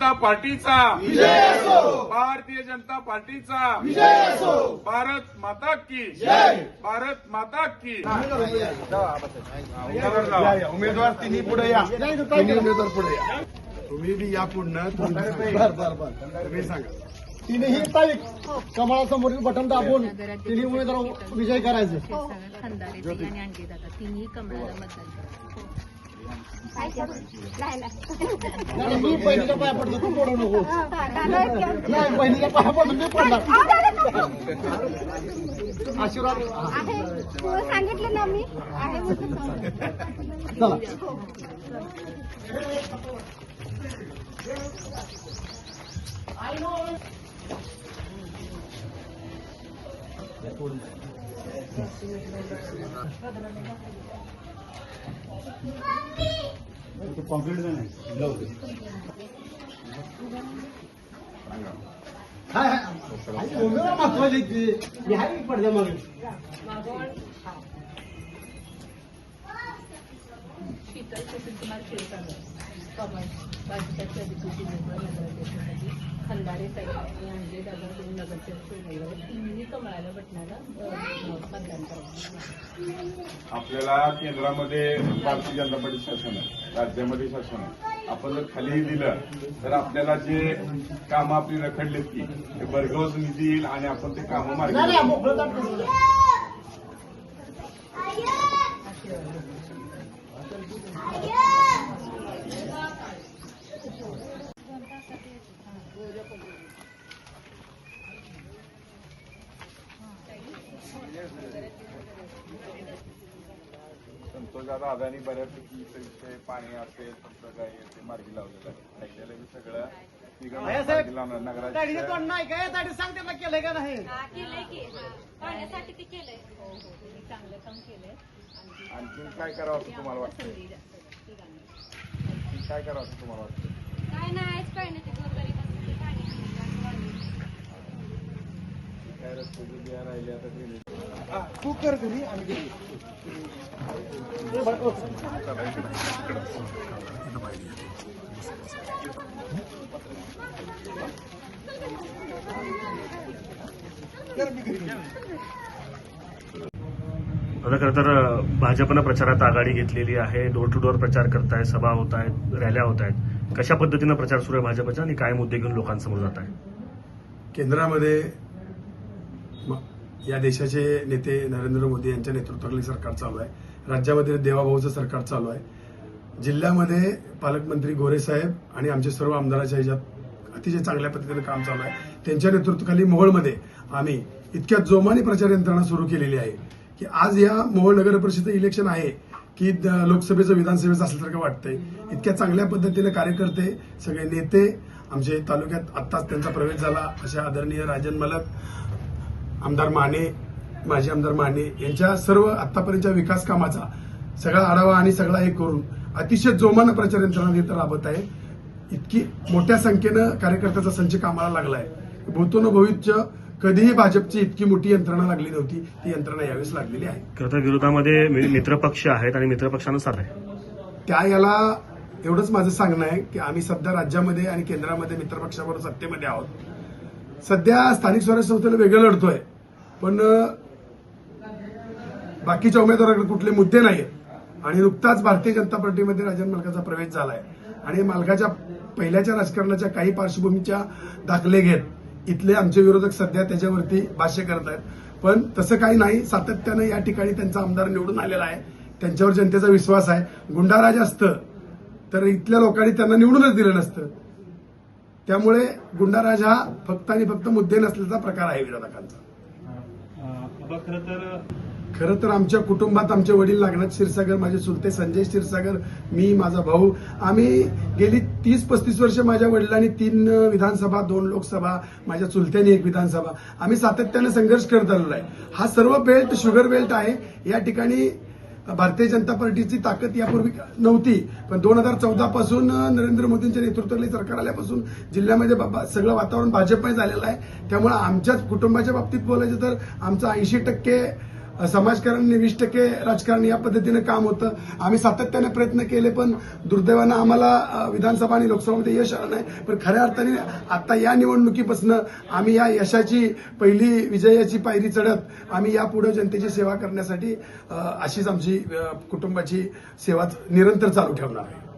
जनता पार्टीचा. भारतीय जनता पार्टीचा. भारत माता की. भारत माता की. उमेदवार तिन्ही पुढे या. तिन्ही उमेदवार पुढे या. तुम्ही बी या पुढनं. तुम्ही तुम्ही सांगा. तिन्ही तारीख. कमळासमोरील बटन दाबून तिन्ही उमेदवार विजय करायचे. खंदारे ताई आणि आणखी दादा तिन्ही कमळाला मतदान मी बहिणीच्या पाया पडतो तू पडू नको नाही पाया मी पडणार आशीर्वाद. आहे सांगितलं ना मी आहे चला महत्वाची पडद्या मागे शीतल खंदारे ताई आणि आणखी दादा नगरसेवक आपल्याला केंद्रामध्ये भारतीय जनता पार्टी शासन आहे राज्यामध्ये शासन आहे. आपण जर खाली दिलं तर आपल्याला जे कामं आपली रखडलेत की ते भरघोस निधी येईल आणि आपण ते कामं मार्गी नाही नाही लावू. मोकळं ताट करू. संतोष दादा अदानी बऱ्यापैकी इथं विषय पाणी असेल फक्त काय ते मार्गी लावलेलं आहे. राहिलेलं बी सगळं लावणार नगराचे तोंड नाही काय ताडी सांग त्यांना केलंय का नाही? केलंय की. पाण्यासाठी ते केलंय. हो हो तुम्ही चांगलं काम केलंय. आणखी आणखीन काय करावं असं तुम्हाला वाटतं? काय करावं असं तुम्हाला वाटतं? काय नाही पाणी. काय रस्ते बिया राहिले आता ते कर घरी आम्ही. आता खरं तर भाजपनं प्रचारात आघाडी घेतलेली आहे. डोर टू डोर प्रचार करतायत सभा होत आहेत रॅल्या होत आहेत कशा पद्धतीनं प्रचार सुरू आहे भाजपचा आणि काय मुद्दे घेऊन लोकांसमोर जात आहे केंद्रामध्ये म- या देशाचे नेते नरेंद्र मोदी यांच्या नेतृत्वाखाली सरकार चालू आहे. राज्यामध्ये देवाभाऊचं सरकार चालू आहे. जिल्ह्यामध्ये पालकमंत्री गोरे साहेब आणि आमचे सर्व आमदाराच्या ह्याच्यात अतिशय चांगल्या पद्धतीनं काम चालू आहे. त्यांच्या नेतृत्वाखाली मोहोळमध्ये आम्ही इतक्या जोमाने प्रचार यंत्रणा सुरू केलेली आहे की आज या मोहोळ नगर परिषद इलेक्शन आहे की द- लोकसभेचं विधानसभेचं असल्यासारखं वाटतंय. इतक्या चांगल्या पद्धतीने कार्यकर्ते सगळे नेते आमचे तालुक्यात आत्ताच त्यांचा प्रवेश झाला अशा आदरणीय राजन मलक आमदार माने माजी आमदार माने यांच्या सर्व आतापर्यंतच्या विकास कामाचा सगळा आढावा आणि सगळा हे करून अतिशय जोमानं प्रचार यंत्रणा तिथं राबत आहे. इतकी मोठ्या संख्येनं कार्यकर्त्याचा संच कामाला लागलाय. भूतोन भविष्य कधीही भाजपची इतकी मोठी यंत्रणा लागली नव्हती. ती यंत्रणा यावेळेस लागलेली आहे. खरं तर विरोधामध्ये मित्रपक्ष आहेत आणि मित्रपक्षानं साथ आहे. त्या याला एवढंच माझं सांगणं आहे की आम्ही सध्या राज्यामध्ये आणि केंद्रामध्ये मित्रपक्षाबरोबर सत्तेमध्ये आहोत. सध्या स्थानिक स्वराज्य संस्थेला वेगळं लढतोय. पण बाकीच्या उमेदवाराकडे कुठले मुद्दे नाहीत आणि नुकताच भारतीय जनता पार्टीमध्ये राजन मालकाचा प्रवेश झालाय. आणि मालकाच्या पहिल्याच्या राजकारणाच्या काही पार्श्वभूमीच्या दाखले घेत इथले आमचे विरोधक सध्या त्याच्यावरती भाष्य करत आहेत. पण तसं काही नाही. सातत्यानं या ठिकाणी त्यांचा आमदार निवडून आलेला आहे. त्यांच्यावर जनतेचा विश्वास आहे. गुंडाराज असतं तर इथल्या लोकांनी त्यांना निवडूनच दिलं नसतं. त्यामुळे गुंडाराज हा फक्त आणि फक्त मुद्दे नसल्याचा प्रकार आहे विरोधकांचा. खरं तर आमच्या कुटुंबात आमचे वडील नागनाथ क्षीरसागर माझे चुलते संजय क्षीरसागर मी माझा भाऊ. आम्ही गेली तीस पस्तीस वर्ष माझ्या वडिलांनी तीन विधानसभा दोन लोकसभा माझ्या चुलत्यानी एक विधानसभा. आम्ही सातत्याने संघर्ष करत आलेलो आहे. हा सर्व बेल्ट शुगर बेल्ट आहे. या ठिकाणी भारतीय जनता पार्टीची ताकद यापूर्वी नव्हती पण दोन हजार चौदा पासून नरेंद्र मोदींच्या नेतृत्वाखाली सरकार आल्यापासून जिल्ह्यामध्ये सगळं वातावरण भाजपमध्ये झालेलं आहे. त्यामुळे आमच्याच कुटुंबाच्या बाबतीत बोलायचं तर आमचं ऐंशी टक्के समाजकारण वीस टक्के राजकारण या पद्धतीनं काम होतं. आम्ही सातत्याने प्रयत्न केले पण दुर्दैवानं आम्हाला विधानसभा आणि लोकसभामध्ये यश आलं नाही. पण खऱ्या अर्थाने आता या निवडणुकीपासून आम्ही या यशाची पहिली विजयाची पायरी चढत आम्ही यापुढे जनतेची सेवा करण्यासाठी अशीच आमची कुटुंबाची सेवा निरंतर चालू ठेवणार आहे.